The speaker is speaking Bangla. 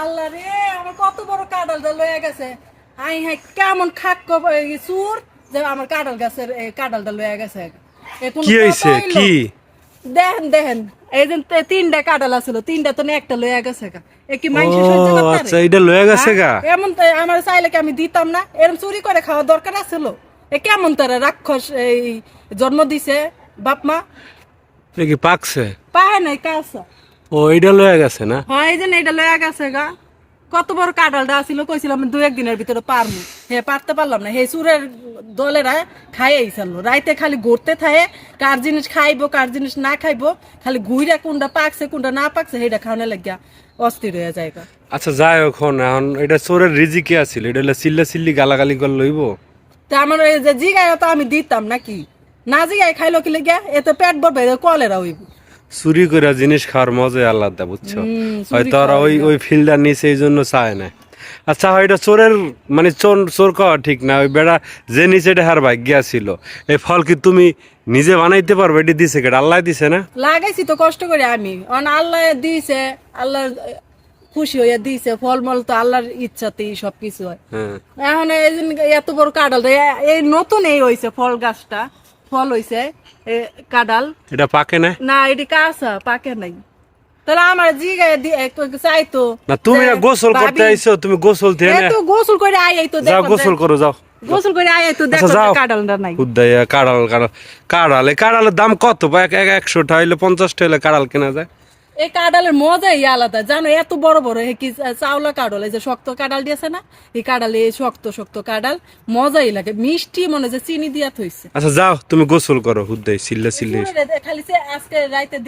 আল্লাহ রে আমার কত বড় কাঁঠাল দা লয়ে গেছে। আই হ্যাঁ কেমন খাক সুর যে আমার কাঁঠাল গাছের এই কাঁঠালটা লয়ে গেছে। কি হয়েছে কি? দেখেন দেখেন এই তিনটা আছিল তিনটা তো একটা লয়ে গেছে গা। এ কি ও সহ্য করতে আচ্ছা এটা লয়ে গেছে গা। হ্যাঁ? এমন তো আমার চাইলে কি আমি দিতাম না? এরকম চুরি করে খাওয়া দরকার আছিল? এ কেমন তারা রাক্ষস এই জন্ম দিছে বাপ মা? কি পাকছে? পায় নাই কাছে। ও এটা লয়ে গেছে না? হয় এই যে না এটা লয়ে গেছে গা। কত বড় কাঁঠালটা আছিল কইছিলাম দু একদিনের ভিতরে পারমু। হে পারতে পারলাম না। হে সুরের দলেরা খাইয়ে ইসালো রাইতে খালি ঘুরতে থাকে কার জিনিস খাইবো কার জিনিস না খাইবো খালি ঘুরে কোনটা পাকছে কোনটা না পাকছে সেটা খাওয়ানো লাগিয়া অস্থির হয়ে যায়। আচ্ছা যাই হোক এখন এটা চোরের রিজিকে আছিল? এটা হলে চিল্লা চিল্লি গালাগালি করে লইব? তা আমার এই যে জিগায় তো আমি দিতাম নাকি? না জিগায় খাইলো কি লেগে এতে পেট ভরবে কলেরা হইব। চুরি করে জিনিস খাওয়ার মজাই আলাদা বুঝছ? হয়তো ওরা ওই ওই ফিল্ডার নিচে এই জন্য চায় না। আচ্ছা এটা চোরের মানে চোর চোর খাওয়া ঠিক না ওই বেড়া যে নিচে এটা হার ভাগ্য ছিল এই ফল কি তুমি নিজে বানাইতে পারবে? এটি দিছে কেটে আল্লাহ দিছে না? লাগাইছি তো কষ্ট করে আমি। অন আল্লাহ দিয়েছে আল্লাহ খুশি হইয়া দিয়েছে ফলমল তো আল্লাহর ইচ্ছাতেই সব কিছু হয়। হ্যাঁ। এখন এই এত বড় কাঁঠাল এই নতুন এই হইছে ফল গাছটা। ফল হইছে এ কাঁঠাল। এটা পাকে না না এটি কাঁচা পাকে নাই। তাহলে আমার জিগায় চাইতো না তুমি গোসল করতে আইছো তুমি গোসল দিয়ে তো গোসল করে আই আইতো তো যাও গোসল করো যাও। গোসল করে আই এই তো দেখো আচ্ছা যাও। কাঁঠালটা নাই। উদ্দাইয়া কাড়াল কাড়াল কাড়ালে কাড়ালের দাম কত? বা এক এক একশোটা হইলে পঞ্চাশটা হইলে কাড়াল কেনা যায়? এই কাঁডালের মজাই আলাদা। জানো এত বড় বড় হে কি চাউলা কাঁডাল এই যে শক্ত কাঁডাল দিয়েছে না এই কাঁডাল এই শক্ত শক্ত কাঁডাল মজাই লাগে মিষ্টি মনে যে চিনি দিয়া থইছে। আচ্ছা যাও তুমি গোসল করো হুদ্দাই সিল্লা সিল্লি। খালি আজকে রাইতে